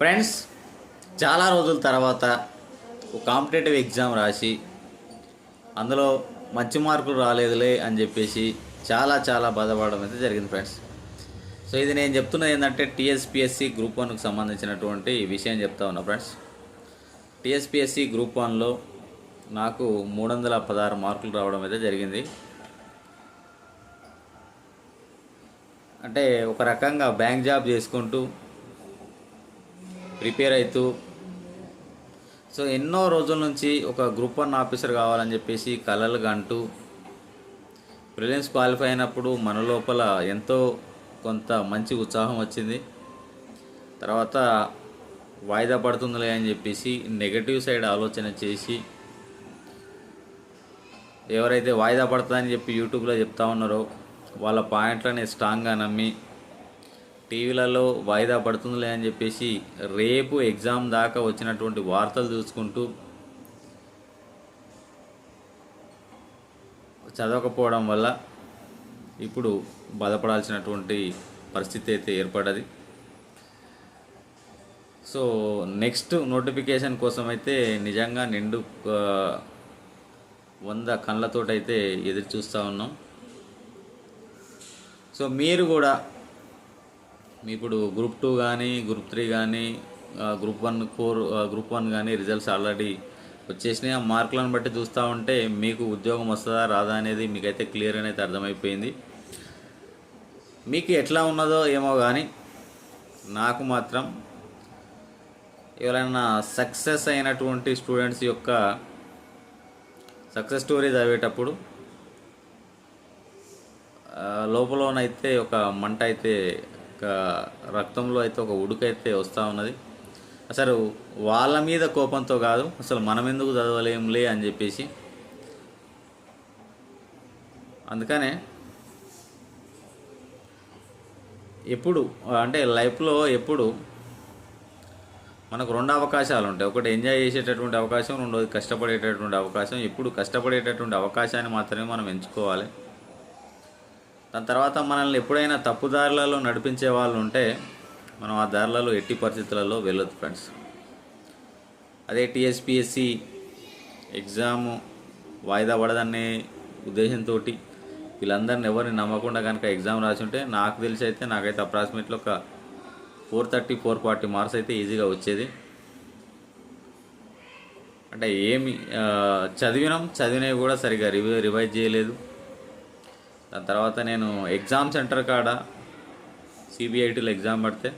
Friends చాలా రోజుల తర్వాత ఒక కాంపిటేటివ్ ఎగ్జామ్ రాసి అందులో మంచి మార్కులు రాలేదులే అని చెప్పేసి చాలా చాలా బాధపడడం అయితే జరిగింది ఫ్రెండ్స్ సో ఇది నేను చెప్తున్నది ఏంటంటే టీఎస్పిఎస్సి గ్రూప్ వన్కి సంబంధించినటువంటి విషయం చెప్తా ఉన్నా ఫ్రెండ్స్ టీఎస్పిఎస్సి గ్రూప్ వన్లో నాకు మూడు వందల పదహారు మార్కులు రావడం అయితే జరిగింది. అంటే ఒక రకంగా బ్యాంక్ జాబ్ చేసుకుంటూ ప్రిపేర్ అవుతూ సో ఎన్నో రోజుల నుంచి ఒక గ్రూప్ వన్ ఆఫీసర్ కావాలని చెప్పేసి కలలు గంటూ ప్రిలియన్స్ క్వాలిఫై అయినప్పుడు మన లోపల ఎంతో కొంత మంచి ఉత్సాహం వచ్చింది. తర్వాత వాయిదా పడుతుందిలే అని చెప్పేసి నెగటివ్ సైడ్ ఆలోచన చేసి ఎవరైతే వాయిదా పడుతుందని చెప్పి యూట్యూబ్లో చెప్తా ఉన్నారో వాళ్ళ పాయింట్లని స్ట్రాంగ్గా నమ్మి టీవీలలో వాయిదా పడుతుందిలే అని చెప్పేసి రేపు ఎగ్జామ్ దాకా వచ్చినటువంటి వార్తలు చూసుకుంటూ చదవకపోవడం వల్ల ఇప్పుడు బాధపడాల్సినటువంటి పరిస్థితి అయితే ఏర్పడది సో నెక్స్ట్ నోటిఫికేషన్ కోసం అయితే నిజంగా నిండు వంద కళ్ళతోటైతే ఎదురు చూస్తూ ఉన్నాం. సో మీరు కూడా ఇప్పుడు గ్రూప్ టూ కానీ గ్రూప్ త్రీ కానీ group one four group one కానీ రిజల్ట్స్ ఆల్రెడీ వచ్చేసినాయి. ఆ మార్కులను బట్టి చూస్తూ ఉంటే మీకు ఉద్యోగం వస్తుందా రాదా అనేది మీకైతే క్లియర్ అనేది అర్థమైపోయింది. మీకు ఎట్లా ఉన్నదో ఏమో కానీ నాకు మాత్రం ఎవరైనా సక్సెస్ అయినటువంటి స్టూడెంట్స్ యొక్క సక్సెస్ స్టోరీ చదివేటప్పుడు లోపలనైతే ఒక మంట అయితే రక్తంలో అయితే ఒక ఉడుకైతే వస్తూ ఉన్నది. అసలు వాళ్ళ మీద కోపంతో కాదు అసలు మనం ఎందుకు చదవలేంలే అని చెప్పేసి. అందుకనే ఎప్పుడు అంటే లైఫ్లో ఎప్పుడు మనకు రెండు అవకాశాలు ఉంటాయి. ఒకటి ఎంజాయ్ చేసేటటువంటి అవకాశం రెండోది కష్టపడేటటువంటి అవకాశం. ఎప్పుడు కష్టపడేటటువంటి అవకాశాన్ని మాత్రమే మనం ఎంచుకోవాలి. దాని తర్వాత మనల్ని ఎప్పుడైనా తప్పుదారులలో నడిపించే వాళ్ళు ఉంటే మనం ఆ దారులలో ఎట్టి పరిస్థితులలో వెళ్ళొద్దు ఫ్రెండ్స్. అదే టీఎస్పిఎస్సి ఎగ్జాము వాయిదా పడదనే ఉద్దేశంతో వీళ్ళందరిని ఎవరిని నమ్మకుండా కనుక ఎగ్జామ్ రాసి ఉంటే నాకు తెలిసి అయితే నాకైతే అప్రాక్సిమేట్లీ ఒక four thirty four forty marks అయితే ఈజీగా వచ్చేది. అంటే ఏమి చదివినాం చదివినవి కూడా సరిగా రివై రివైజ్ చేయలేదు. దాని తర్వాత నేను ఎగ్జామ్ సెంటర్ కాడ సిబిఐటీలో ఎగ్జామ్ పడితే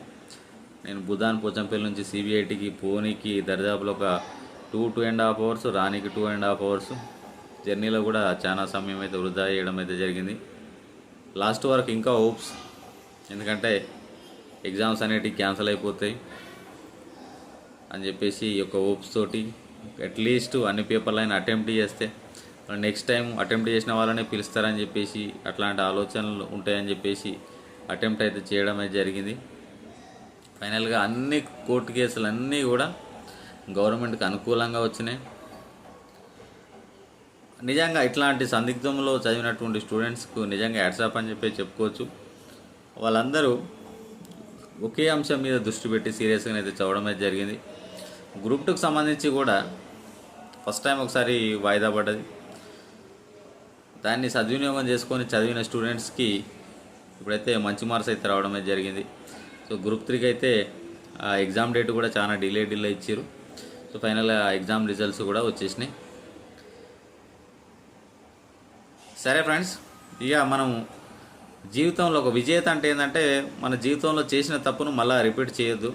నేను బుధాన్ పోచంపల్లి నుంచి సిబిఐటీకి పోనీకి దరిదాపులో ఒక two two and half hours రానికి టూ అండ్ హాఫ్ అవర్స్ జర్నీలో కూడా చాలా సమయం అయితే వృధా చేయడం అయితే జరిగింది. లాస్ట్ వరకు ఇంకా హోప్స్ ఎందుకంటే ఎగ్జామ్స్ అనేటివి క్యాన్సిల్ అయిపోతాయి అని చెప్పేసి ఈ యొక్క హోప్స్ తోటి అట్లీస్ట్ అన్ని పేపర్లు అయినా అటెంప్ట్ చేస్తే నెక్స్ట్ టైం అటెంప్ట్ చేసిన వాళ్ళనే పిలుస్తారని చెప్పేసి అట్లాంటి ఆలోచనలు ఉంటాయని చెప్పేసి అటెంప్ట్ అయితే చేయడం అయితే జరిగింది. ఫైనల్గా అన్ని కోర్టు కేసులు అన్నీ కూడా గవర్నమెంట్కి అనుకూలంగా వచ్చినాయి. నిజంగా ఇట్లాంటి సందిగ్ధంలో చదివినటువంటి స్టూడెంట్స్కు నిజంగా యాడ్సాప్ అని చెప్పి చెప్పుకోవచ్చు. వాళ్ళందరూ ఒకే అంశం మీద దృష్టి పెట్టి సీరియస్గా అయితే చదవడం అయితే జరిగింది. గ్రూప్ టూకి సంబంధించి కూడా ఫస్ట్ టైం ఒకసారి వాయిదా పడ్డది. దాన్ని సద్వినియోగం చేసుకొని చదివిన స్టూడెంట్స్కి ఇప్పుడైతే మంచి మార్క్స్ అయితే రావడం అయితే జరిగింది. సో గ్రూప్ త్రీకి అయితే ఆ ఎగ్జామ్ డేట్ కూడా చాలా డిలే డిలే ఇచ్చారు సో ఫైనల్ ఎగ్జామ్ రిజల్ట్స్ కూడా వచ్చేసినాయి. సరే ఫ్రెండ్స్ ఇక మనం జీవితంలో ఒక విజేత అంటే ఏంటంటే మన జీవితంలో చేసిన తప్పును మళ్ళీ రిపీట్ చేయొద్దు.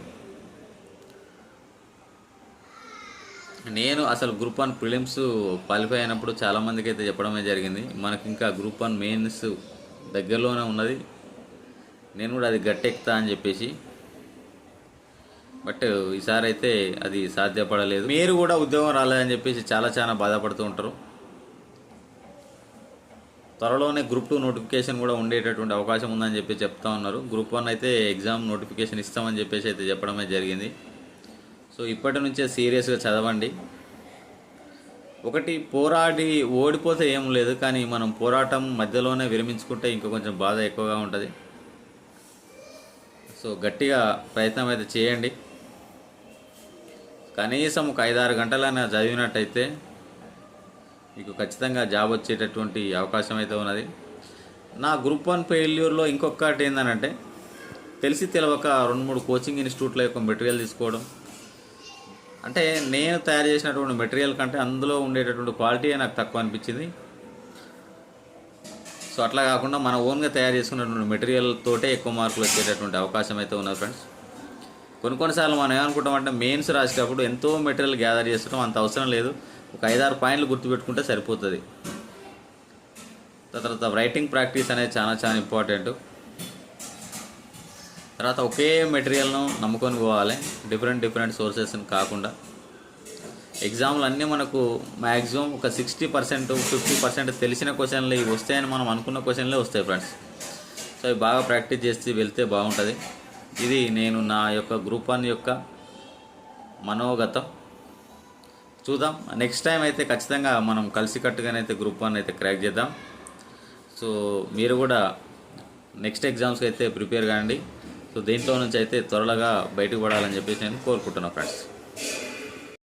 నేను అసలు గ్రూప్ వన్ ప్రిలిమ్స్ క్వాలిఫై అయినప్పుడు చాలామందికి అయితే చెప్పడమే జరిగింది. మనకి ఇంకా గ్రూప్ వన్ మెయిన్స్ దగ్గరలోనే ఉన్నది. నేను కూడా అది గట్టెక్తా అని చెప్పేసి. బట్ ఈసారి అయితే అది సాధ్యపడలేదు. మీరు కూడా ఉద్యోగం రాలేదని చెప్పేసి చాలా చాలా బాధపడుతూ ఉంటారు. త్వరలోనే గ్రూప్ టూ నోటిఫికేషన్ కూడా ఉండేటటువంటి అవకాశం ఉందని చెప్పి చెప్తా ఉన్నారు. గ్రూప్ వన్ అయితే ఎగ్జామ్ నోటిఫికేషన్ ఇస్తామని చెప్పేసి అయితే చెప్పడమే జరిగింది. సో ఇప్పటి నుంచే సీరియస్గా చదవండి. ఒకటి పోరాడి ఓడిపోతే ఏం లేదు కానీ మనం పోరాటం మధ్యలోనే విరమించుకుంటే ఇంకా కొంచెం బాధ ఎక్కువగా ఉంటుంది. సో గట్టిగా ప్రయత్నం అయితే చేయండి. కనీసం ఒక ఐదారు గంటలైనా చదివినట్టయితే మీకు ఖచ్చితంగా జాబ్ వచ్చేటటువంటి అవకాశం అయితే ఉన్నది. నా గ్రూప్ వన్ ఫెయిల్యూర్లో ఇంకొకటి ఏంటంటే తెలిసి తెలవక రెండు మూడు కోచింగ్ ఇన్స్టిట్యూట్ల యొక్క మెటీరియల్ తీసుకోవడం అంటే నేను తయారు చేసినటువంటి మెటీరియల్ కంటే అందులో ఉండేటటువంటి క్వాలిటీ నాకు తక్కువ అనిపించింది. సో అట్లా కాకుండా మన ఓన్గా తయారు చేసుకున్నటువంటి మెటీరియల్ తోటే ఎక్కువ మార్కులు వచ్చేటటువంటి అవకాశం అయితే ఉన్నది ఫ్రెండ్స్. కొన్ని కొన్నిసార్లు మనం ఏమనుకుంటాం అంటే మెయిన్స్ రాసేటప్పుడు ఎంతో మెటీరియల్ గ్యాదర్ చేసుకోవడం అంత అవసరం లేదు. ఒక ఐదారు పాయింట్లు గుర్తుపెట్టుకుంటే సరిపోతుంది. తర్వాత రైటింగ్ ప్రాక్టీస్ అనేది చాలా చాలా ఇంపార్టెంట్. తర్వాత ఒకే మెటీరియల్ను నమ్ముకొని పోవాలి. డిఫరెంట్ డిఫరెంట్ సోర్సెస్ని కాకుండా. ఎగ్జామ్లు అన్నీ మనకు మ్యాక్సిమం ఒక సిక్స్టీ పర్సెంట్ ఫిఫ్టీ పర్సెంట్ తెలిసిన క్వశ్చన్లు ఇవి వస్తాయని మనం అనుకున్న క్వశ్చన్లే వస్తాయి ఫ్రెండ్స్. సో అవి బాగా ప్రాక్టీస్ చేసి వెళ్తే బాగుంటుంది. ఇది నేను నా యొక్క గ్రూప్ వన్ యొక్క మనోగతం. చూద్దాం. నెక్స్ట్ టైం అయితే ఖచ్చితంగా మనం కలిసికట్టుగానైతే గ్రూప్ వన్ అయితే క్రాక్ చేద్దాం. సో మీరు కూడా నెక్స్ట్ ఎగ్జామ్స్కి అయితే ప్రిపేర్ కాండి. సో దీంట్లో నుంచి అయితే త్వరగా బయటకు పడాలని చెప్పేసి నేను కోరుకుంటున్నాను ఫ్రెండ్స్.